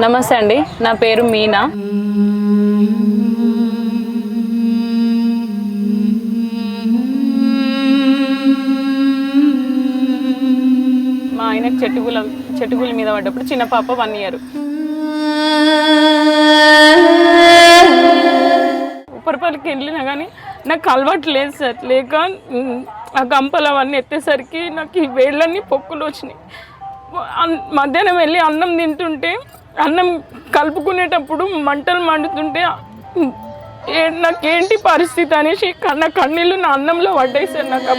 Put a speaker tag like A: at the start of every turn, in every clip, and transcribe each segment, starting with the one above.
A: నమస్తే అండి. నా పేరు మీనా. మా ఆయన చెట్టుగుల చెట్టుగుల మీద పడ్డప్పుడు చిన్న పాప వన్ ఇయర్ ఉపరపల్లికి వెళ్ళినా కానీ నాకు అలవాటు లేదు సార్. లేక ఆ గంపలు అవన్నీ ఎత్తేసరికి నాకు ఈ వేళ్ళన్నీ పొక్కులు వచ్చినాయి. మధ్యాహ్నం వెళ్ళి అన్నం తింటుంటే అన్నం కలుపుకునేటప్పుడు మంటలు మండుతుంటే నాకేంటి పరిస్థితి? అనేసి కన్న కన్నీళ్ళు నా అన్నంలో పడ్డాయి నాకు.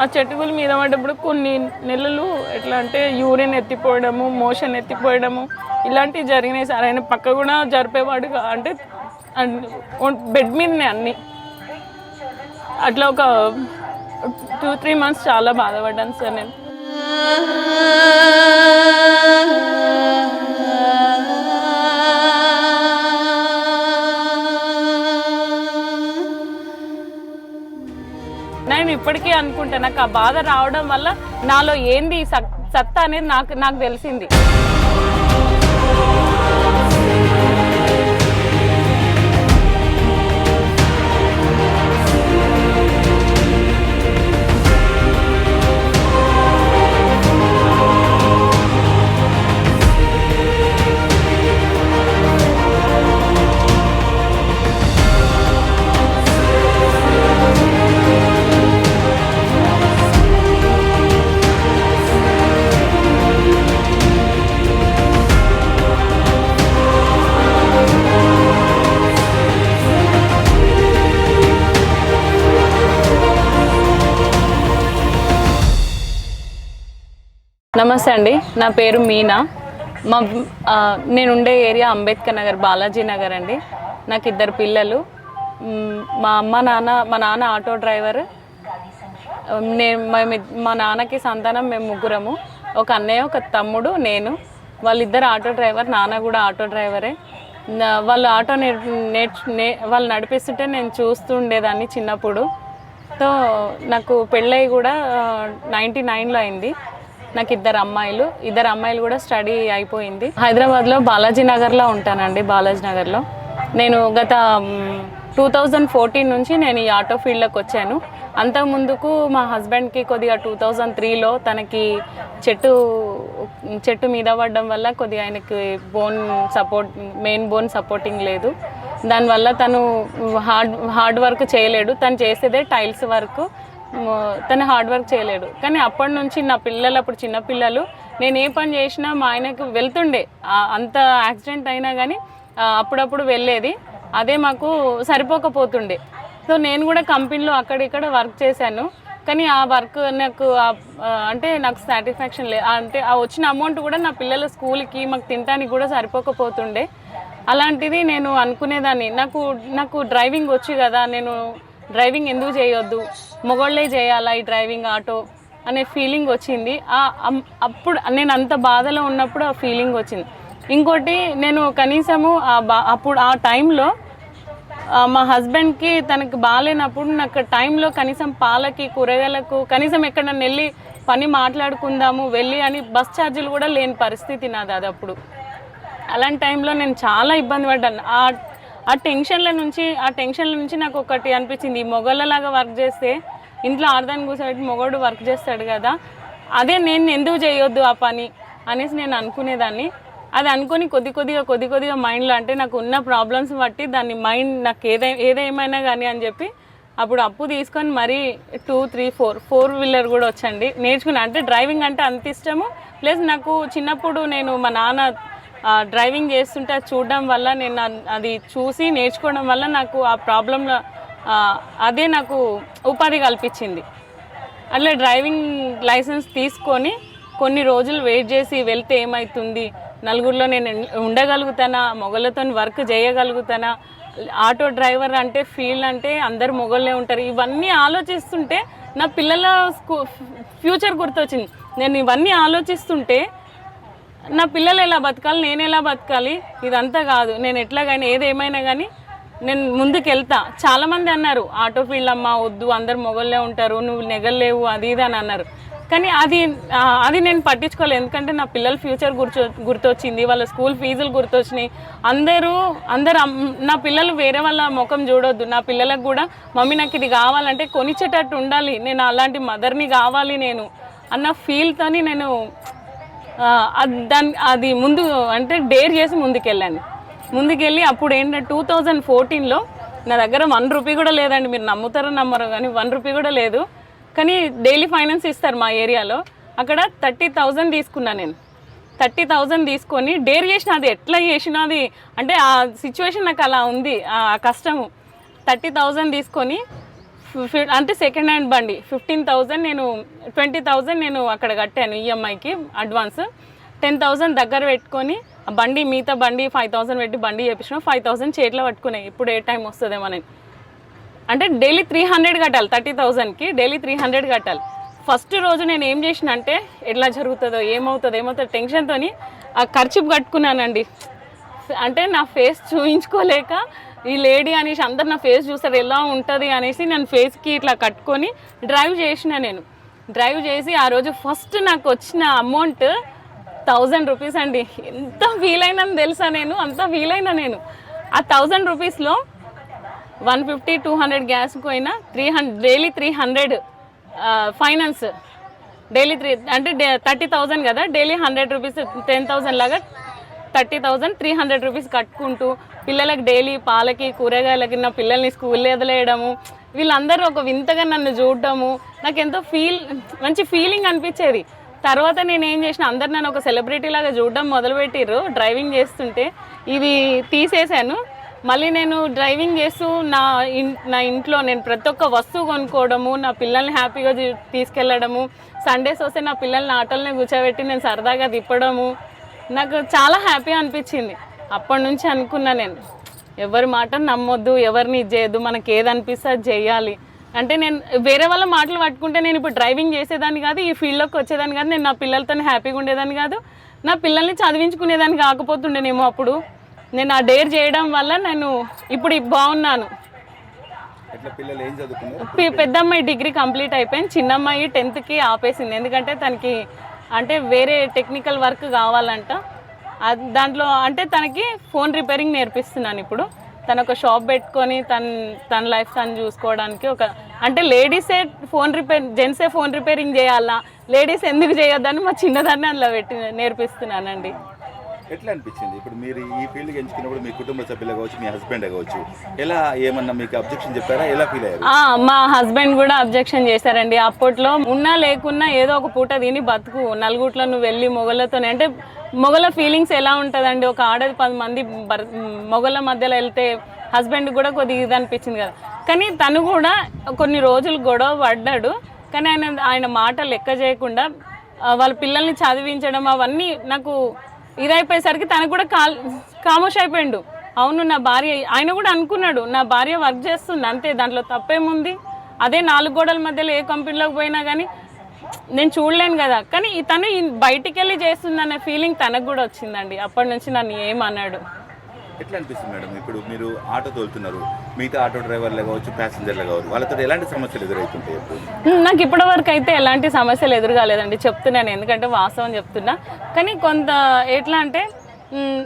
A: ఆ చెట్టుగుల మీద పడ్డప్పుడు కొన్ని నెలలు ఎట్లా అంటే యూరిన్ ఎత్తిపోయడము మోషన్ ఎత్తిపోయడము ఇలాంటివి జరిగినాయి సార్. ఆయన పక్క కూడా జరిపేవాడు అంటే బెడ్ మీదనే అన్ని. అట్లా ఒక టూ త్రీ మంత్స్ చాలా బాధపడ్డాను సార్ నేను. నేను ఇప్పటికీ అనుకుంటా నాకు ఆ బాధ రావడం వల్ల నాలో ఏంది ఈ సత్తా అనేది నాకు నాకు తెలిసింది. నమస్తే అండి. నా పేరు మీనా. మా నేను ఉండే ఏరియా అంబేద్కర్ నగర్ బాలాజీ నగర్ అండి. నాకు ఇద్దరు పిల్లలు. మా అమ్మ నాన్న మా నాన్న ఆటో డ్రైవర్. నేను మేము మా నాన్నకి సంతానం మేము ముగ్గురము. ఒక అన్నయ్య ఒక తమ్ముడు నేను. వాళ్ళిద్దరు ఆటో డ్రైవర్ నాన్న కూడా ఆటో డ్రైవరే. వాళ్ళు ఆటో నేర్చు నే వాళ్ళు నడిపిస్తుంటే నేను చూస్తూ ఉండేదాన్ని చిన్నప్పుడు. సో నాకు పెళ్ళయి కూడా నైంటీ నైన్లో అయింది. నాకు ఇద్దరు అమ్మాయిలు. ఇద్దరు అమ్మాయిలు కూడా స్టడీ అయిపోయింది. హైదరాబాద్లో బాలాజీ నగర్లో ఉంటానండి బాలాజీ నగర్లో. నేను గత టూ థౌజండ్ ఫోర్టీన్ నుంచి నేను ఈ ఆటో ఫీల్డ్లోకి వచ్చాను. అంతకుముందుకు మా హస్బెండ్కి కొద్దిగా టూ థౌజండ్ త్రీలో తనకి చెట్టు చెట్టు మీద పడడం వల్ల కొద్దిగా ఆయనకి bone support main bone supporting లేదు. దానివల్ల తను హార్డ్ హార్డ్ వర్క్ చేయలేడు. తను చేసేదే టైల్స్ వర్క్ తను హార్డ్ వర్క్ చేయలేడు. కానీ అప్పటి నుంచి నా పిల్లలు అప్పుడు చిన్న పిల్లలు నేను ఏ పని చేసినా మా ఆయనకు వెళ్తుండే. అంత యాక్సిడెంట్ అయినా కానీ అప్పుడప్పుడు వెళ్ళేది. అదే మాకు సరిపోకపోతుండే. సో నేను కూడా కంపెనీలో అక్కడిక్కడ వర్క్ చేశాను. కానీ ఆ వర్క్ నాకు అంటే నాకు సాటిస్ఫాక్షన్ లేదు అంటే ఆ వచ్చిన అమౌంట్ కూడా నా పిల్లల స్కూల్కి మాకు తినడానికి కూడా సరిపోకపోతుండే. అలాంటిది నేను అనుకునేదాన్ని. నాకు నాకు డ్రైవింగ్ వచ్చు కదా నేను డ్రైవింగ్ ఎందుకు చేయొద్దు? మొగోళ్ళే చేయాలా ఈ డ్రైవింగ్ ఆటో? అనే ఫీలింగ్ వచ్చింది. ఆ అమ్- అప్పుడు నేను అంత బాధలో ఉన్నప్పుడు ఆ ఫీలింగ్ వచ్చింది. ఇంకోటి నేను కనీసము ఆ బా అప్పుడు ఆ టైంలో మా హస్బెండ్కి తనకి బాగాలేనప్పుడు నాకు టైంలో కనీసం పాలకి కూరగాయలకు కనీసం ఎక్కడన్నా వెళ్ళి పని మాట్లాడుకుందాము వెళ్ళి అని బస్ ఛార్జీలు కూడా లేని పరిస్థితి నాది అది అప్పుడు. అలాంటి టైంలో నేను చాలా ఇబ్బంది పడ్డాను. ఆ ఆ టెన్షన్ల నుంచి ఆ టెన్షన్ల నుంచి నాకు ఒకటి అనిపించింది మొగళ్ళలాగా వర్క్ చేస్తే ఇంట్లో ఆర్దాన్ని కూర్చోబెట్టి మొగోడు వర్క్ చేస్తాడు కదా అదే నేను ఎందుకు చేయొద్దు ఆ పని అనేసి నేను అనుకునేదాన్ని. అది అనుకొని కొద్ది కొద్దిగా కొద్ది కొద్దిగా మైండ్లో అంటే నాకు ఉన్న ప్రాబ్లమ్స్ బట్టి దాన్ని మైండ్ నాకు ఏదై ఏదేమైనా కానీ అని చెప్పి అప్పుడు అప్పు తీసుకొని మరీ two three four four wheeler కూడా వచ్చండి. నేర్చుకున్నా అంటే డ్రైవింగ్ అంటే అంత ఇష్టము. ప్లస్ నాకు చిన్నప్పుడు నేను మా నాన్న డ్రైవింగ్ చేస్తుంటే అది చూడడం వల్ల నేను అది చూసి నేర్చుకోవడం వల్ల నాకు ఆ ప్రాబ్లంలో అదే నాకు ఉపాధి కల్పించింది. అట్లా డ్రైవింగ్ లైసెన్స్ తీసుకొని కొన్ని రోజులు వెయిట్ చేసి వెళ్తే ఏమవుతుంది నలుగురిలో నేను ఉండగలుగుతానా? మొగలతో వర్క్ చేయగలుగుతానా? ఆటో డ్రైవర్ అంటే ఫీల్డ్ అంటే అందరు మొగళ్ళే ఉంటారు. ఇవన్నీ ఆలోచిస్తుంటే నా పిల్లల స్కూ ఫ్యూచర్ గుర్తొచ్చింది. నేను ఇవన్నీ ఆలోచిస్తుంటే నా పిల్లలు ఎలా బతకాలి నేను ఎలా బతకాలి ఇదంతా కాదు. నేను ఎట్లా కానీ ఏదేమైనా కానీ నేను ముందుకు వెళ్తా అన్నారు ఆటో ఫీల్డ్ అమ్మా వద్దు అందరు మొగళ్ళే ఉంటారు నువ్వు నెగలేవు అది ఇది అని అన్నారు. కానీ అది అది నేను పట్టించుకోలేదు. ఎందుకంటే నా పిల్లల ఫ్యూచర్ గుర్తు గుర్తొచ్చింది వాళ్ళ స్కూల్ ఫీజులు గుర్తొచ్చినాయి. అందరూ అందరు నా పిల్లలు వేరే వాళ్ళ ముఖం చూడొద్దు. నా పిల్లలకు కూడా మమ్మీ నాకు ఇది కావాలంటే కొనిచ్చేటట్టు ఉండాలి. నేను అలాంటి మదర్ని కావాలి నేను అన్న ఫీల్తోని నేను దాని అది ముందు అంటే డేర్ చేసి ముందుకెళ్ళాను. ముందుకెళ్ళి అప్పుడు ఏంటంటే టూ థౌజండ్ ఫోర్టీన్లో నా దగ్గర వన్ రూపీ కూడా లేదండి. మీరు నమ్ముతారో నమ్మరు కానీ వన్ రూపీ కూడా లేదు. కానీ డైలీ ఫైనాన్స్ ఇస్తారు మా ఏరియాలో. అక్కడ థర్టీ థౌజండ్ తీసుకున్నాను నేను. థర్టీ థౌజండ్ తీసుకొని డేర్ చేసిన అది ఎట్లా చేసినా అది అంటే ఆ సిచ్యువేషన్ నాకు అలా ఉంది ఆ కష్టము. థర్టీ థౌజండ్ తీసుకొని అంటే సెకండ్ హ్యాండ్ బండి. ఫిఫ్టీన్ థౌజండ్ నేను ట్వంటీ థౌజండ్ నేను అక్కడ కట్టాను ఈఎంఐకి అడ్వాన్స్ టెన్ థౌజండ్ దగ్గర పెట్టుకొని ఆ బండి మిగతా బండి ఫైవ్ థౌజండ్ పెట్టి బండి చేపించిన ఫైవ్ థౌజండ్ చేతిలో పట్టుకున్నాయి ఇప్పుడు ఏ టైం వస్తుందేమో నేను అంటే డైలీ త్రీ హండ్రెడ్ కట్టాలి థర్టీ థౌజండ్కి డైలీ త్రీ హండ్రెడ్ కట్టాలి. ఫస్ట్ రోజు నేను ఏం చేసిన అంటే ఎట్లా జరుగుతుందో ఏమవుతుందో ఏమవుతుందో టెన్షన్తోని ఆ ఖర్చు కట్టుకున్నానండి. అంటే నా ఫేస్ చూయించుకోలేక ఈ లేడీ అనేసి అందరు నా ఫేస్ చూస్తారు ఎలా ఉంటుంది అనేసి నేను ఫేస్కి ఇట్లా కట్టుకొని డ్రైవ్ చేసిన నేను. డ్రైవ్ చేసి ఆ రోజు ఫస్ట్ నాకు వచ్చిన అమౌంట్ థౌజండ్ రూపీస్ అండి. ఎంత ఫీల్ తెలుసా నేను? అంత ఫీల్ అయినా నేను. ఆ థౌజండ్ రూపీస్లో వన్ ఫిఫ్టీ టూ హండ్రెడ్ గ్యాస్కి పోయినా three hundred daily three hundred finance daily three అంటే థర్టీ థౌజండ్ కదా daily hundred rupees ten thousand లాగా thirty thousand three hundred rupees కట్టుకుంటూ పిల్లలకు డైలీ పాలకి కూరగాయలకి నా పిల్లల్ని స్కూల్ వదిలేయడము వీళ్ళందరూ ఒక వింతగా నన్ను చూడడము నాకు ఎంతో ఫీల్ మంచి ఫీలింగ్ అనిపించేది. తర్వాత నేను ఏం చేసిన అందరు నన్ను ఒక సెలబ్రిటీ లాగా చూడడం మొదలుపెట్టిర్రు డ్రైవింగ్ చేస్తుంటే. ఇది తీసేశాను. మళ్ళీ నేను డ్రైవింగ్ చేస్తూ నా ఇన్ నా ఇంట్లో నేను ప్రతి ఒక్క వస్తువు కొనుక్కోవడము నా పిల్లల్ని హ్యాపీగా తీసుకెళ్ళడము సండేస్ వస్తే నా పిల్లల్ని ఆటోలనే కూర్చోబెట్టి నేను సరదాగా తిప్పడము నాకు చాలా హ్యాపీ అనిపించింది. అప్పటి నుంచి అనుకున్నా నేను ఎవరి మాట నమ్మొద్దు ఎవరిని ఇది చేయొద్దు మనకి ఏది అనిపిస్తే అది చేయాలి. అంటే నేను వేరే వాళ్ళ మాటలు పట్టుకుంటే నేను ఇప్పుడు డ్రైవింగ్ చేసేదాన్ని కాదు ఈ ఫీల్డ్లోకి వచ్చేదాన్ని కాదు నేను నా పిల్లలతో హ్యాపీగా ఉండేదాన్ని కాదు. నా పిల్లల్ని చదివించుకునేదాన్ని కాకపోతుండేనేమో అప్పుడు. నేను ఆ డేర్ చేయడం వల్ల నేను ఇప్పుడు బాగున్నాను.
B: ఎట్లా పిల్లలు ఏం చదువుకున్నారు?
A: పి- పెద్ద అమ్మాయి డిగ్రీ కంప్లీట్ అయిపోయింది చిన్న అమ్మాయి టెన్త్కి ఆపేసింది. ఎందుకంటే తనకి అంటే వేరే టెక్నికల్ వర్క్ కావాలంట. అది దాంట్లో అంటే తనకి ఫోన్ రిపేరింగ్ నేర్పిస్తున్నాను ఇప్పుడు. తను ఒక షాప్ పెట్టుకొని తన తన లైఫ్ తను చూసుకోవడానికి ఒక అంటే లేడీసే ఫోన్ రిపేర్ జెంట్సే ఫోన్ రిపేరింగ్ చేయాలా? లేడీస్ ఎందుకు చేయొద్దని మా చిన్నదాన్ని అందులో పెట్టి నేర్పిస్తున్నానండి.
B: ఎట్లా అనిపించింది? ఇప్పుడు మీరు ఈ ఫీల్డ్ ఎంచుకున్నప్పుడు మీ కుటుంబ సభ్యులు కావచ్చు మీ హస్బెండ్ కావచ్చు ఎలా ఏమన్నా మీకు అబ్జెక్షన్ చెప్పారా? ఎలా ఫీల్ అయ్యారు?
A: మా హస్బెండ్ కూడా అబ్జెక్షన్ చేశారండి. అప్పట్లో ఉన్నా లేకున్నా ఏదో ఒక పూట తిని బతుకు. నలుగుట్లో నువ్వు వెళ్ళి మొగలతోనే అంటే మొగల ఫీలింగ్స్ ఎలా ఉంటుందండి? ఒక ఆడది పది మంది మొగల మధ్యలో వెళ్తే హస్బెండ్ కూడా కొద్దిగా ఇది అనిపించింది కదా. కానీ తను కూడా కొన్ని రోజులు గొడవ పడ్డాడు. కానీ ఆయన ఆయన మాట లెక్క చేయకుండా వాళ్ళ పిల్లల్ని చదివించడం అవన్నీ నాకు ఇదైపోయేసరికి తనకు కూడా కాల్ కామోష్ అయిపోయిండు అవును నా భార్య ఆయన కూడా అనుకున్నాడు నా భార్య వర్క్ చేస్తుంది అంతే దాంట్లో తప్పేముంది? అదే నాలుగు గోడల మధ్యలో ఏ కంపెనీలోకి పోయినా కానీ నేను చూడలేను కదా. కానీ ఈ తను బయటికి వెళ్ళి చేస్తుందనే ఫీలింగ్ తనకు కూడా వచ్చిందండి. అప్పటి నుంచి నన్ను ఏమన్నాడు?
B: ఎట్లా అనిపిస్తుంది మేడం? ఇప్పుడు మీరు ఆటో తోలుతున్నారు. మిగతా ఆటో డ్రైవర్లు కావచ్చు ప్యాసింజర్లు కావచ్చు వాళ్ళతో ఎలాంటి సమస్యలు ఎదురవుతుంటాయి
A: నాకు ఇప్పటి వరకు అయితే ఎలాంటి సమస్యలు ఎదురుగాలేదండి. చెప్తున్నాను ఎందుకంటే వాస్తవం చెప్తున్నా. కానీ కొంత ఎట్లా అంటే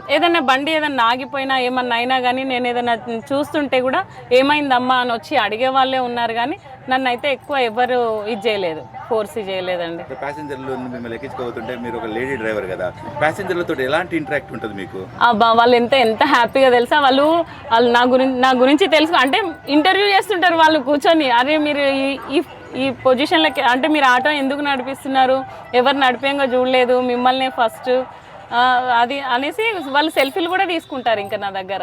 A: ఏదైనా బండి ఏదైనా ఆగిపోయినా ఏమన్నా అయినా కానీ నేను ఏదైనా చూస్తుంటే కూడా ఏమైందమ్మా అని వచ్చి అడిగే వాళ్ళే ఉన్నారు కానీ నన్ను అయితే ఎక్కువ ఎవరు ఇది చేయలేదు ఫోర్స్ చేయలేదండి.
B: ప్యాసింజర్లు మిమ్మల్ని ఎక్కించుకోబోతుంటే మీరు ఒక లేడీ డ్రైవర్ కదా ప్యాసింజర్లతో ఎలాంటి ఇంటరాక్ట్ ఉంటుంది మీకు?
A: అబ్బా వాళ్ళు ఎంత ఎంత హ్యాపీగా తెలుసా? వాళ్ళు వాళ్ళు నా గురించి నా గురించి తెలుసు అంటే ఇంటర్వ్యూ చేస్తుంటారు వాళ్ళు కూర్చొని అరే మీరు ఈ- ఈ ఈ పొజిషన్లకి అంటే మీరు ఆటో ఎందుకు నడిపిస్తున్నారు? ఎవరు నడిపేంగా చూడలేదు మిమ్మల్ని ఫస్ట్ అది అనేసి వాళ్ళు సెల్ఫీలు కూడా తీసుకుంటారు ఇంకా నా దగ్గర.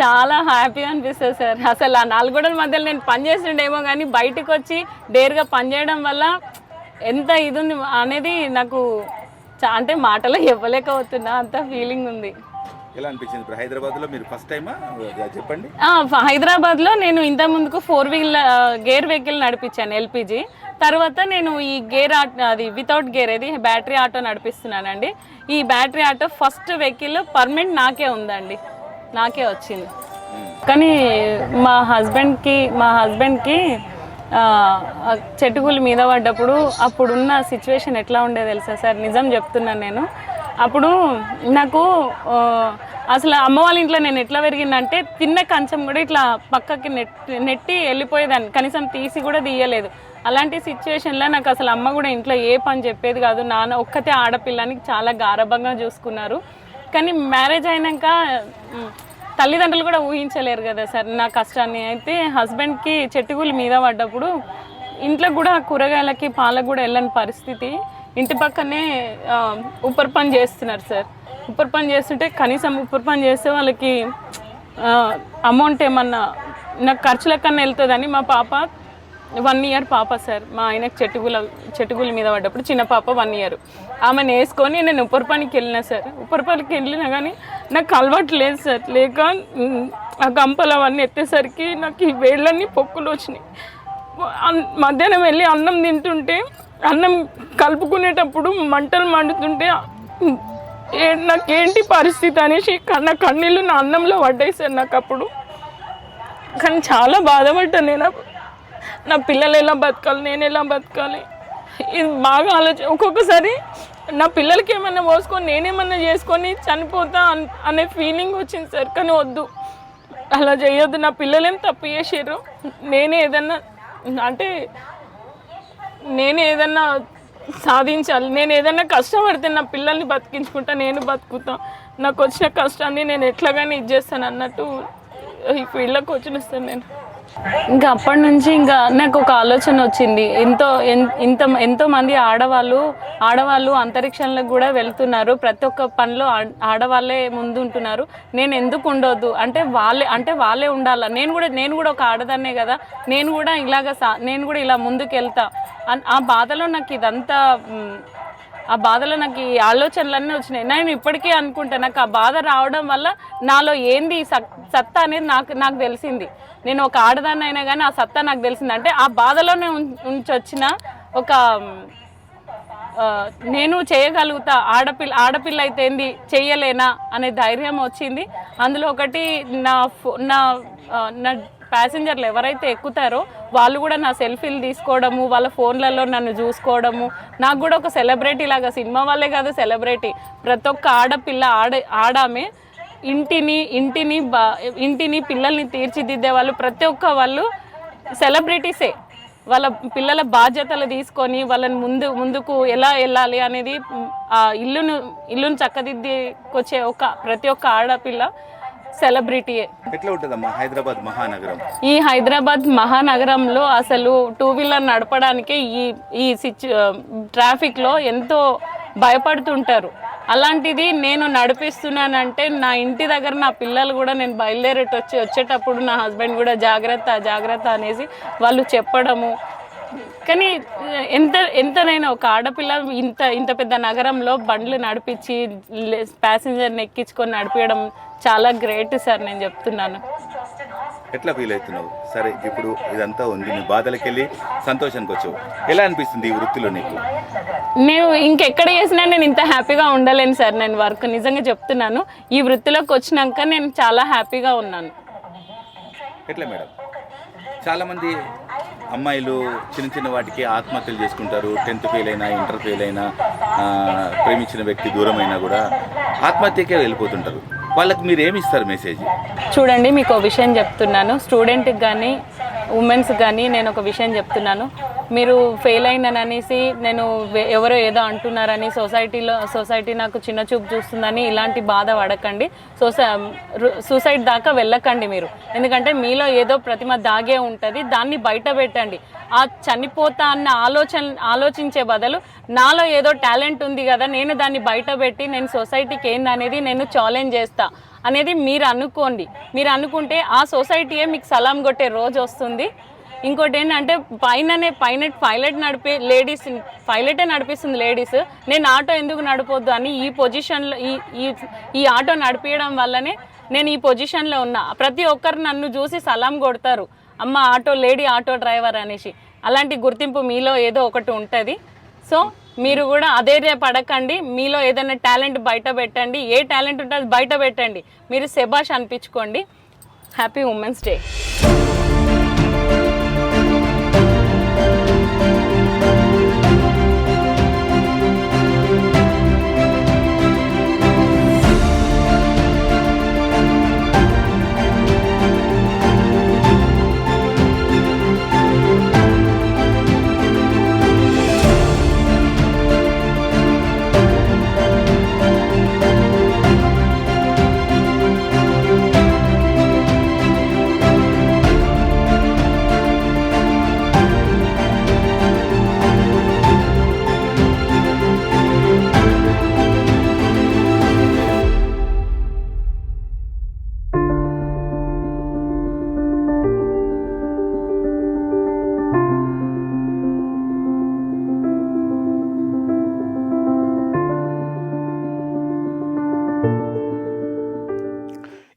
A: చాలా హ్యాపీగా అనిపిస్తుంది సార్. అసలు ఆ నాలుగు గోడల మధ్యలో నేను పని చేస్తుండేమో కానీ బయటకు వచ్చి డేర్గా పని చేయడం వల్ల ఎంత ఇది ఉంది అనేది నాకు అంటే మాటలో ఇవ్వలేకపోతున్నా అంత ఫీలింగ్ ఉంది.
B: ఎలా అనిపించింది ఇప్పుడు హైదరాబాద్లో మీరు ఫస్ట్ టైమా? చెప్పండి.
A: హైదరాబాద్లో నేను ఇంత ముందుకు ఫోర్ వీల్ గేర్ వెహికల్ నడిపించాను ఎల్పిజి. తర్వాత నేను ఈ గేర్ ఆటో అది వితౌట్ గేర్ అది బ్యాటరీ ఆటో నడిపిస్తున్నానండి. ఈ battery auto first vehicle permanent నాకే ఉందండి. నాకే వచ్చింది. కానీ మా హస్బెండ్కి మా హస్బెండ్కి చెట్టుకులు మీద పడ్డప్పుడు అప్పుడున్న సిచ్యువేషన్ ఎట్లా ఉండేది తెలుసా సార్? నిజం చెప్తున్నాను నేను. అప్పుడు నాకు అసలు అమ్మ వాళ్ళ ఇంట్లో నేను ఎట్లా పెరిగిందంటే తిన్న కంచం కూడా ఇట్లా పక్కకి నెట్ నెట్టి వెళ్ళిపోయేదాన్ని. కనీసం తీసి కూడా తీయలేదు. అలాంటి సిచ్యువేషన్లో నాకు అసలు అమ్మ కూడా ఇంట్లో ఏ పని చెప్పేది కాదు. నాన్న ఒక్కతే ఆడపిల్లని చాలా గారభంగా చూసుకున్నారు. కానీ మ్యారేజ్ అయినాక తల్లిదండ్రులు కూడా ఊహించలేరు కదా సార్ నా కష్టాన్ని. అయితే హస్బెండ్కి చెట్టుగులు మీద పడ్డప్పుడు ఇంట్లో కూడా కూరగాయలకి పాలకు కూడా వెళ్ళని పరిస్థితి. ఇంటి పక్కనే ఉప్పర్ పని చేస్తున్నారు సార్. ఉప్పర్ పని చేస్తుంటే కనీసం ఉప్పర్ పని చేస్తే వాళ్ళకి అమౌంట్ ఏమన్నా నాకు ఖర్చుల కన్నా వెళ్తుందని మా పాప వన్ ఇయర్ పాప సార్. మా ఆయనకు చెట్టుగుల చెట్టుగుల మీద పడ్డప్పుడు చిన్న పాప వన్ ఇయర్ ఆమెను వేసుకొని నేను ఉప్పర్ పనికి వెళ్ళిన సార్. ఉప్పర్ పనికి వెళ్ళినా కానీ నాకు అలవాటు లేదు సార్. లేక ఆ గంపలు అవన్నీ ఎత్తేసరికి నాకు ఈ వేళ్ళన్నీ పొక్కులు వచ్చినాయి. అన్- మధ్యాహ్నం వెళ్ళి అన్నం తింటుంటే అన్నం కలుపుకునేటప్పుడు మంటలు మండుతుంటే నాకేంటి పరిస్థితి? అనేసి నా కన్నీళ్ళు నా అన్నంలో పడ్డేసారు నాకు అప్పుడు. కానీ చాలా బాధపడ్డాను నేను. నా పిల్లలు ఎలా బతకాలి నేను ఎలా బతకాలి? ఇది బాగా ఆలోచన ఒక్కొక్కసారి నా పిల్లలకి ఏమైనా పోసుకొని నేనేమన్నా చేసుకొని చనిపోతా అన్- అనే ఫీలింగ్ వచ్చింది సార్ కానీ వద్దు. అలా చేయొద్దు. నా పిల్లలేం తప్పు చేసారు నేనే ఏదన్నా అంటే నేను ఏదన్నా సాధించాలి నేను ఏదన్నా కష్టపడితే నా పిల్లల్ని బతికించుకుంటా నేను బతుకుతా. నాకు వచ్చిన కష్టాన్ని నేను ఎట్లాగానే ఇచ్చేస్తాను అన్నట్టు ఈ ఫీల్డ్లోకి వచ్చిన నేను. ఇంకా అప్పటి నుంచి ఇంకా నాకు ఒక ఆలోచన వచ్చింది. ఎంతో ఇంత ఎంతో మంది ఆడవాళ్ళు ఆడవాళ్ళు అంతరిక్షంలోకి కూడా వెళ్తున్నారు. ప్రతి ఒక్క పనిలో ఆడవాళ్ళే ముందు ఉంటున్నారు నేను ఎందుకు ఉండొద్దు? అంటే వాళ్ళే అంటే వాళ్ళే ఉండాలా? నేను కూడా నేను కూడా ఒక ఆడదాన్నే కదా. నేను కూడా ఇలాగ సా నేను కూడా ఇలా ముందుకు వెళ్తా అన్- ఆ బాధలో నాకు ఇదంతా ఆ బాధలో నాకు ఈ ఆలోచనలన్నీ వచ్చినాయి. నేను ఇప్పటికీ అనుకుంటా నాకు ఆ బాధ రావడం వల్ల నాలో ఏంది సత్తా అనేది నాకు నాకు తెలిసింది. నేను ఒక ఆడదాన్ని అయినా కానీ ఆ సత్తా నాకు తెలిసింది. అంటే ఆ బాధలోనే ఉం- ఉంచి వచ్చిన ఒక నేను చేయగలుగుతా ఆడపిల్ల ఆడపిల్ల అయితే ఏంది చేయలేనా అనే ధైర్యం వచ్చింది. అందులో ఒకటి నా ఫో- నా నా ప్యాసింజర్లు ఎవరైతే ఎక్కుతారో వాళ్ళు కూడా నా సెల్ఫీలు తీసుకోవడము వాళ్ళ ఫోన్లలో నన్ను చూసుకోవడము. నాకు కూడా ఒక సెలబ్రిటీ లాగా సినిమా వాళ్ళే కాదు సెలబ్రిటీ. ప్రతి ఒక్క ఆడపిల్ల ఆడ ఆడామే ఇంటిని ఇంటిని బా ఇంటిని పిల్లల్ని తీర్చిదిద్దే వాళ్ళు ప్రతి ఒక్క వాళ్ళు సెలబ్రిటీసే. వాళ్ళ పిల్లల బాధ్యతలు తీసుకొని వాళ్ళని ముందు ముందుకు ఎలా వెళ్ళాలి అనేది ఆ ఇల్లును ఇల్లును చక్కదిద్దుకొచ్చే ఒక ప్రతి ఒక్క ఆడపిల్ల సెలబ్రిటీయే
B: ఎట్లా ఉంటుందమ్మా హైదరాబాద్ మహానగరం?
A: ఈ హైదరాబాద్ మహానగరంలో అసలు టూ వీలర్ నడపడానికే ఈ ఈ సిచ్యు ట్రాఫిక్లో ఎంతో భయపడుతుంటారు. అలాంటిది నేను నడిపిస్తున్నానంటే నా ఇంటి దగ్గర నా పిల్లలు కూడా నేను బయలుదేరేటి వచ్చి వచ్చేటప్పుడు నా హస్బెండ్ కూడా జాగ్రత్త జాగ్రత్త అనేసి వాళ్ళు చెప్పడము. కానీ ఎంత ఎంతనైనా ఒక ఆడపిల్ల ఇంత ఇంత పెద్ద నగరంలో బండ్లు నడిపించి ప్యాసింజర్ని ఎక్కించుకొని నడిపించడం చాలా గ్రేట్ సార్ నేను చెప్తున్నాను.
B: ఎట్లా ఫీల్ అవుతున్నావు? సరే ఇప్పుడు ఇదంతా ఉంది నీ బాధలకి వెళ్ళి సంతోషానికి వచ్చావు. ఎలా అనిపిస్తుంది ఈ వృత్తిలో నీకు?
A: నేను ఇంకెక్కడ చేసినా నేను ఇంత హ్యాపీగా ఉండలేను సార్ నేను వర్క్ నిజంగా చెప్తున్నాను. ఈ వృత్తిలోకి వచ్చినాక నేను చాలా హ్యాపీగా ఉన్నాను.
B: ఎట్లా మేడం? చాలామంది అమ్మాయిలు చిన్న చిన్న వాటికి ఆత్మహత్యలు చేసుకుంటారు. టెన్త్ ఫెయిల్ అయినా ఇంటర్ ఫెయిల్ అయినా ప్రేమించిన వ్యక్తి దూరం అయినా కూడా ఆత్మహత్యకే వెళ్ళిపోతుంటారు. వాళ్ళకి మీరు ఏమి ఇస్తారు మెసేజ్
A: చూడండి మీకు ఒక విషయం చెప్తున్నాను. స్టూడెంట్కి కానీ ఉమెన్స్కి కానీ నేను ఒక విషయం చెప్తున్నాను. మీరు ఫెయిల్ అయినాననేసి నేను ఎవరో ఏదో అంటున్నారని సొసైటీలో సొసైటీ నాకు చిన్న చూపు చూస్తుందని ఇలాంటి బాధ పడకండి. సొసై రు- సూసైడ్ దాకా వెళ్ళకండి మీరు. ఎందుకంటే మీలో ఏదో ప్రతిమ దాగే ఉంటుంది దాన్ని బయట పెట్టండి. ఆ చనిపోతా అన్న ఆలోచన ఆలోచించే బదులు నాలో ఏదో టాలెంట్ ఉంది కదా నేను దాన్ని బయట పెట్టి నేను సొసైటీకి ఏందనేది నేను ఛాలెంజ్ చేస్తా అనేది మీరు అనుకోండి. మీరు అనుకుంటే ఆ సొసైటీయే మీకు సలాం కొట్టే రోజు వస్తుంది. ఇంకోటి ఏంటంటే పైననే పైన పైలట్ నడిపే లేడీస్ పైలటే నడిపిస్తుంది లేడీస్ నేను ఆటో ఎందుకు నడపొద్దు అని ఈ పొజిషన్లో ఈ ఈ ఈ ఆటో నడిపించడం వల్లనే నేను ఈ పొజిషన్లో ఉన్నా. ప్రతి ఒక్కరు నన్ను చూసి సలాం కొడతారు. అమ్మ ఆటో లేడీ ఆటో డ్రైవర్ అనేసి. అలాంటి గుర్తింపు మీలో ఏదో ఒకటి ఉంటుంది. సో మీరు కూడా అదే పడకండి మీలో ఏదైనా టాలెంట్ బయట పెట్టండి. ఏ టాలెంట్ ఉంటే అది బయట పెట్టండి. మీరు సెబాష్ అనిపించుకోండి. Happy women's day.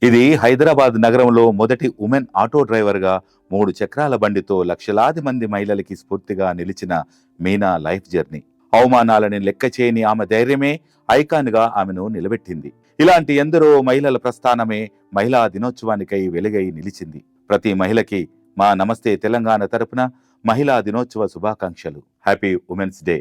B: ఇది హైదరాబాద్ నగరంలో మొదటి ఉమెన్ ఆటో డ్రైవర్గా మూడు చక్రాల బండితో లక్షలాది మంది మహిళలకి స్ఫూర్తిగా నిలిచిన మీనా లైఫ్ జర్నీ. అవమానాలని లెక్క చేయని ఆమె ధైర్యమే ఐకాన్గా ఆమెను నిలబెట్టింది. ఇలాంటి ఎందరో మహిళల ప్రస్థానమే మహిళా దినోత్సవానికై వెలుగై నిలిచింది. ప్రతి మహిళకి మా నమస్తే తెలంగాణ తరపున మహిళా దినోత్సవ శుభాకాంక్షలు. Happy women's day.